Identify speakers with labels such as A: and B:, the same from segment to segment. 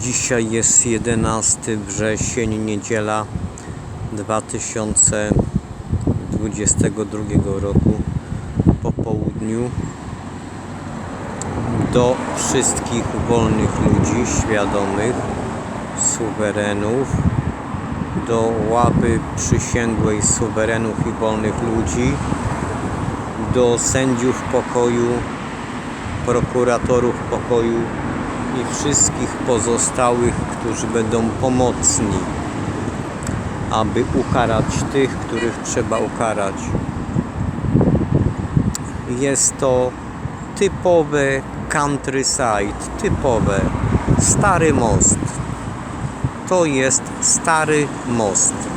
A: Dzisiaj jest 11 wrzesień, niedziela 2022 roku po południu. Do wszystkich wolnych ludzi, świadomych, suwerenów, do ławy przysięgłej suwerenów i wolnych ludzi, do sędziów pokoju, prokuratorów pokoju i wszystkich pozostałych, którzy będą pomocni, aby ukarać tych, których trzeba ukarać. Jest to typowe countryside, typowe stary most. To jest stary most.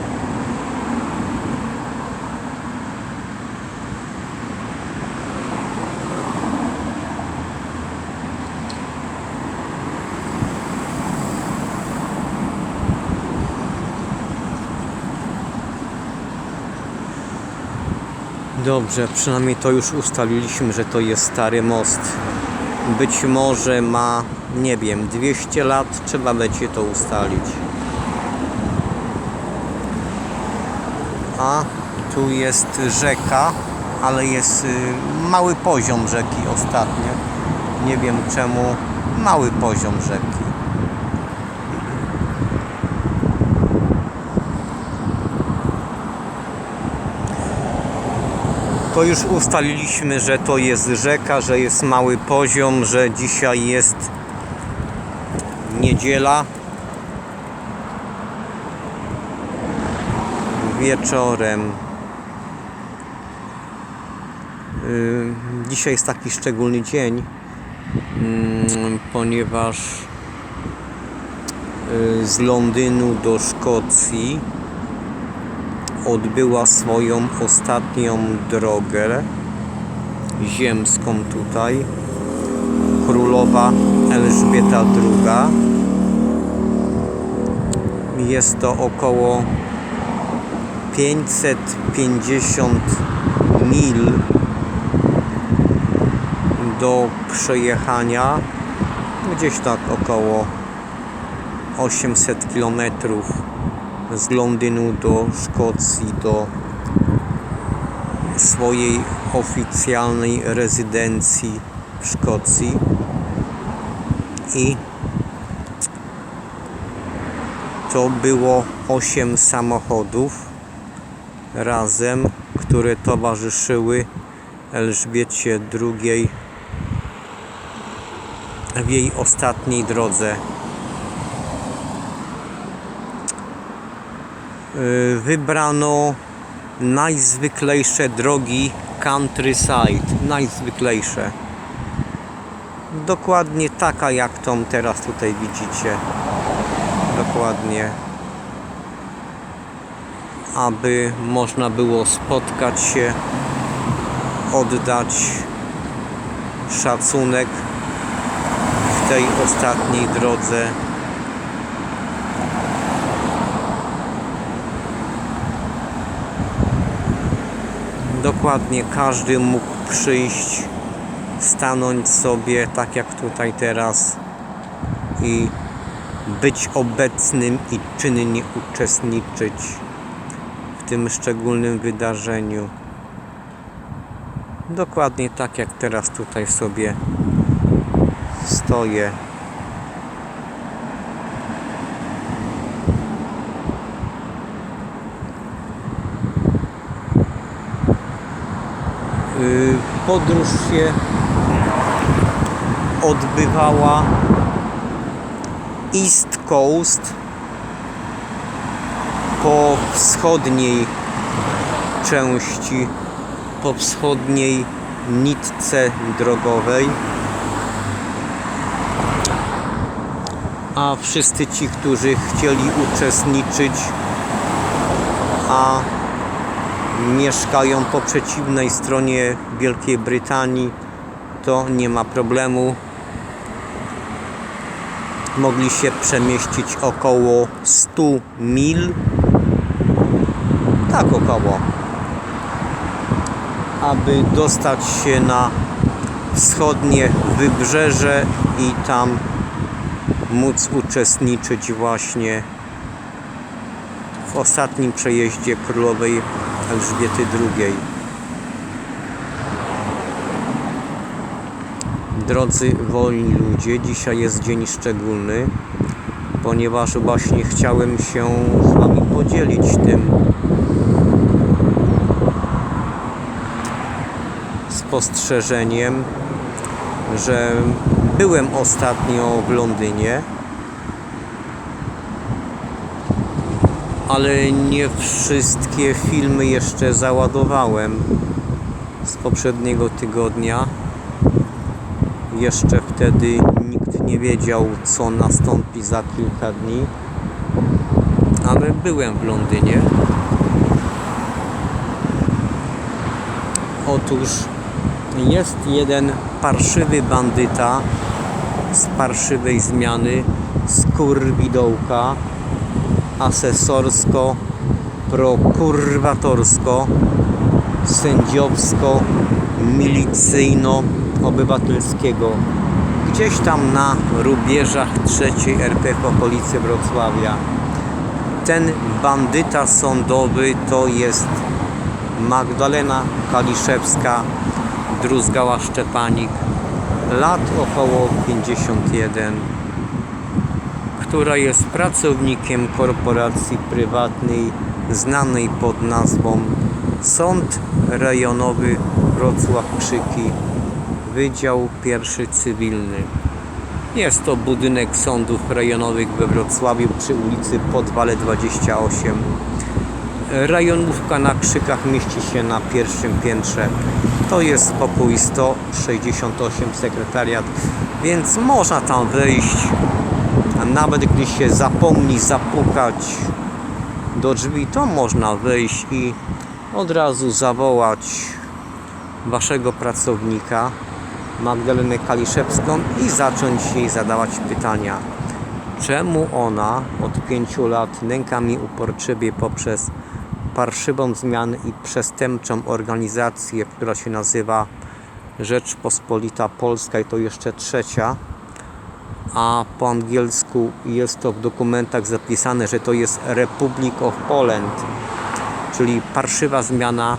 A: Dobrze, przynajmniej to już ustaliliśmy, że to jest stary most. Być może ma, nie wiem, 200 lat, trzeba będzie to ustalić. A tu jest rzeka, ale jest y, mały poziom rzeki ostatnio. Nie wiem czemu mały poziom rzeki. To już ustaliliśmy, że to jest rzeka, że jest mały poziom, że dzisiaj jest niedziela. Wieczorem. Yy, Dzisiaj jest taki szczególny dzień, mm, ponieważ yy, z Londynu do Szkocji odbyła swoją ostatnią drogę ziemską tutaj. Królowa Elżbieta II. Jest to około 550 mil do przejechania, gdzieś tak około 800 kilometrów z Londynu do Szkocji, do swojej oficjalnej rezydencji w Szkocji i to było 8 samochodów razem, które towarzyszyły Elżbiecie II w jej ostatniej drodze. Wybrano najzwyklejsze drogi countryside, najzwyklejsze. Dokładnie taka jak tą teraz tutaj widzicie. Dokładnie. Aby można było spotkać się, oddać szacunek w tej ostatniej drodze. Dokładnie każdy mógł przyjść, stanąć sobie tak jak tutaj teraz i być obecnym i czynnie uczestniczyć w tym szczególnym wydarzeniu. Dokładnie tak jak teraz tutaj sobie stoję. Podróż się odbywała East Coast po wschodniej części, po wschodniej nitce drogowej. A wszyscy ci, którzy chcieli uczestniczyć, a mieszkają po przeciwnej stronie Wielkiej Brytanii, to nie ma problemu. Mogli się przemieścić około 100 mil. Tak około. Aby dostać się na wschodnie wybrzeże i tam móc uczestniczyć właśnie w ostatnim przejeździe królowej Elżbiety II. Drodzy wolni ludzie, dzisiaj jest dzień szczególny, ponieważ właśnie chciałem się z Wami podzielić tym spostrzeżeniem, że byłem ostatnio w Londynie, ale nie wszystkie filmy jeszcze załadowałem z poprzedniego tygodnia. Jeszcze wtedy nikt nie wiedział, co nastąpi za kilka dni, ale byłem w Londynie. Otóż jest jeden parszywy bandyta z parszywej zmiany, skurwidołka, asesorsko, prokurwatorsko, sędziowsko, milicyjno-obywatelskiego. Gdzieś tam na rubieżach trzeciej RP w okolicy Wrocławia. Ten bandyta sądowy to jest Magdalena Kaliszewska, druzgała Szczepanik, lat około 51, która jest pracownikiem korporacji prywatnej znanej pod nazwą Sąd Rejonowy Wrocław Krzyki, Wydział Pierwszy Cywilny. Jest to budynek sądów rejonowych we Wrocławiu przy ulicy Podwale 28. Rejonówka na Krzykach mieści się na pierwszym piętrze. To jest pokój 168 sekretariat, więc można tam wejść, a nawet gdy się zapomni zapukać do drzwi, to można wejść i od razu zawołać waszego pracownika Magdalenę Kaliszewską i zacząć jej zadawać pytania. Czemu ona od pięciu lat nęka mi uporczywie poprzez parszywą zmianę i przestępczą organizację, która się nazywa Rzeczpospolita Polska i to jeszcze trzecia, a po angielsku jest to w dokumentach zapisane, że to jest Republic of Poland, czyli parszywa zmiana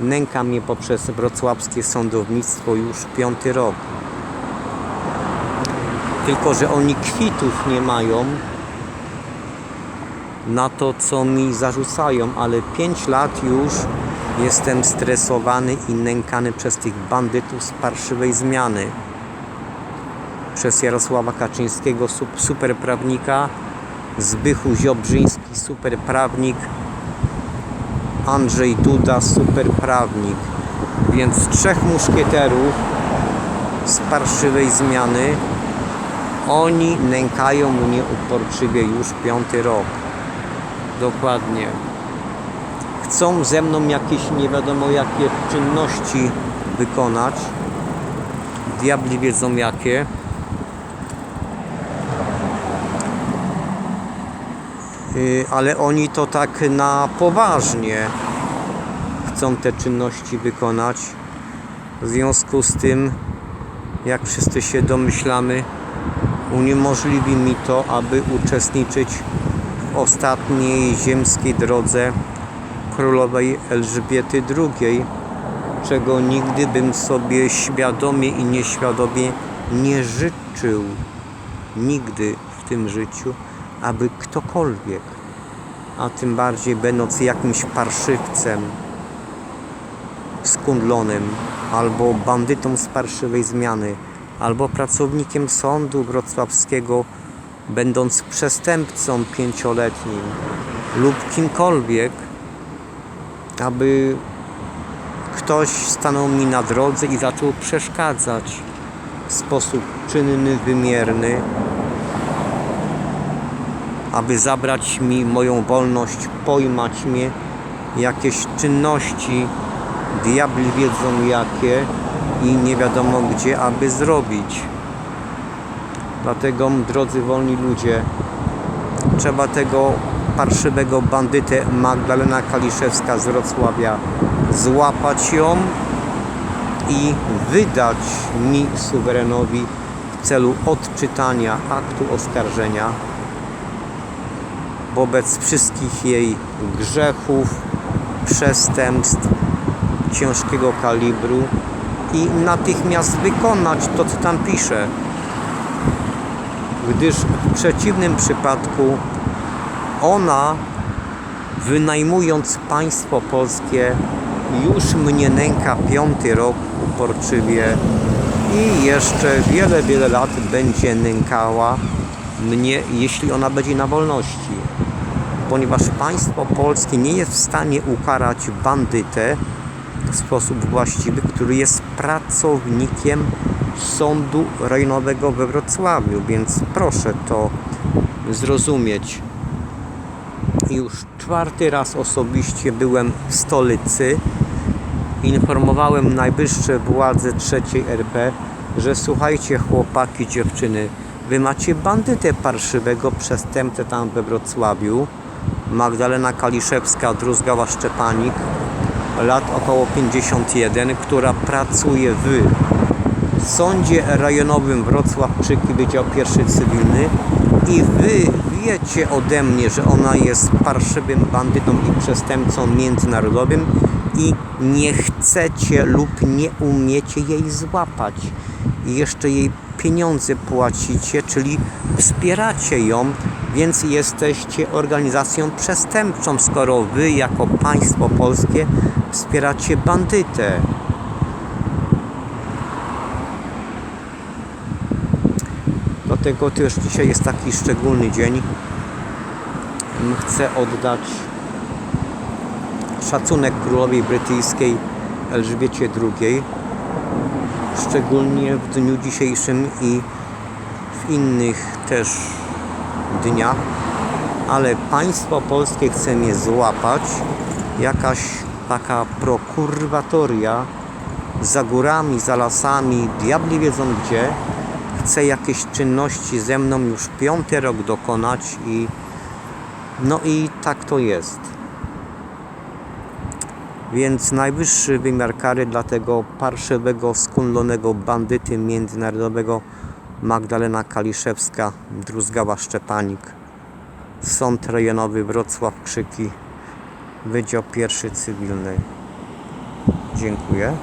A: nęka mnie poprzez wrocławskie sądownictwo już piąty rok. Tylko, że oni kwitów nie mają na to, co mi zarzucają, ale 5 lat już jestem stresowany i nękany przez tych bandytów z parszywej zmiany. Przez Jarosława Kaczyńskiego, sup- superprawnika, Zbychu Ziobrzyński, superprawnik, Andrzej Duda, superprawnik. Więc trzech muszkieterów z parszywej zmiany, oni nękają mnie uporczywie już piąty rok. Dokładnie. Chcą ze mną jakieś nie wiadomo jakie czynności wykonać. Diabli wiedzą jakie. Ale oni to tak na poważnie chcą te czynności wykonać. W związku z tym, jak wszyscy się domyślamy, uniemożliwi mi to, aby uczestniczyć w ostatniej ziemskiej drodze królowej Elżbiety II, czego nigdy bym sobie świadomie i nieświadomie nie życzył. Nigdy w tym życiu, aby ktokolwiek, a tym bardziej będąc jakimś parszywcem, skundlonym, albo bandytą z parszywej zmiany, albo pracownikiem sądu wrocławskiego, będąc przestępcą pięcioletnim lub kimkolwiek, aby ktoś stanął mi na drodze i zaczął przeszkadzać w sposób czynny, wymierny, aby zabrać mi moją wolność, pojmać mnie, jakieś czynności, diabli wiedzą jakie i nie wiadomo gdzie, aby zrobić. Dlatego, drodzy wolni ludzie, trzeba tego parszywego bandytę Magdalena Kaliszewska z Wrocławia złapać ją i wydać mi, suwerenowi, w celu odczytania aktu oskarżenia wobec wszystkich jej grzechów, przestępstw ciężkiego kalibru i natychmiast wykonać to, co tam pisze. Gdyż w przeciwnym przypadku ona, wynajmując państwo polskie, już mnie nęka piąty rok uporczywie i jeszcze wiele, wiele lat będzie nękała mnie, jeśli ona będzie na wolności. Ponieważ państwo polskie nie jest w stanie ukarać bandytę w sposób właściwy, który jest pracownikiem sądu rejonowego we Wrocławiu, więc proszę to zrozumieć. Już czwarty raz osobiście byłem w stolicy. Informowałem najwyższe władze trzeciej RP, że słuchajcie chłopaki, dziewczyny, wy macie bandytę parszywego przestępcę tam we Wrocławiu. Magdalena Kaliszewska, druzgała Szczepanik, lat około 51, która pracuje w Sądzie Rejonowym Wrocław-Czyki, Wydział Pierwszy Cywilny i wy wiecie ode mnie, że ona jest parszywym bandytą i przestępcą międzynarodowym i nie chcecie lub nie umiecie jej złapać. I jeszcze jej pieniądze płacicie, czyli wspieracie ją, więc jesteście organizacją przestępczą, skoro wy jako państwo polskie wspieracie bandytę. Dlatego też dzisiaj jest taki szczególny dzień. Chcę oddać szacunek królowej brytyjskiej Elżbiecie II. Szczególnie w dniu dzisiejszym i w innych też dniach. Ale państwo polskie chce mnie złapać. Jakaś taka prokurwatoria za górami, za lasami, diabli wiedzą gdzie chce jakieś czynności ze mną już piąty rok dokonać i no i tak to jest. Więc najwyższy wymiar kary dla tego parszywego, skunlonego bandyty międzynarodowego Magdalena Kaliszewska, druzgała Szczepanik. Sąd rejonowy Wrocław Krzyki, Wydział Pierwszy Cywilny. Dziękuję.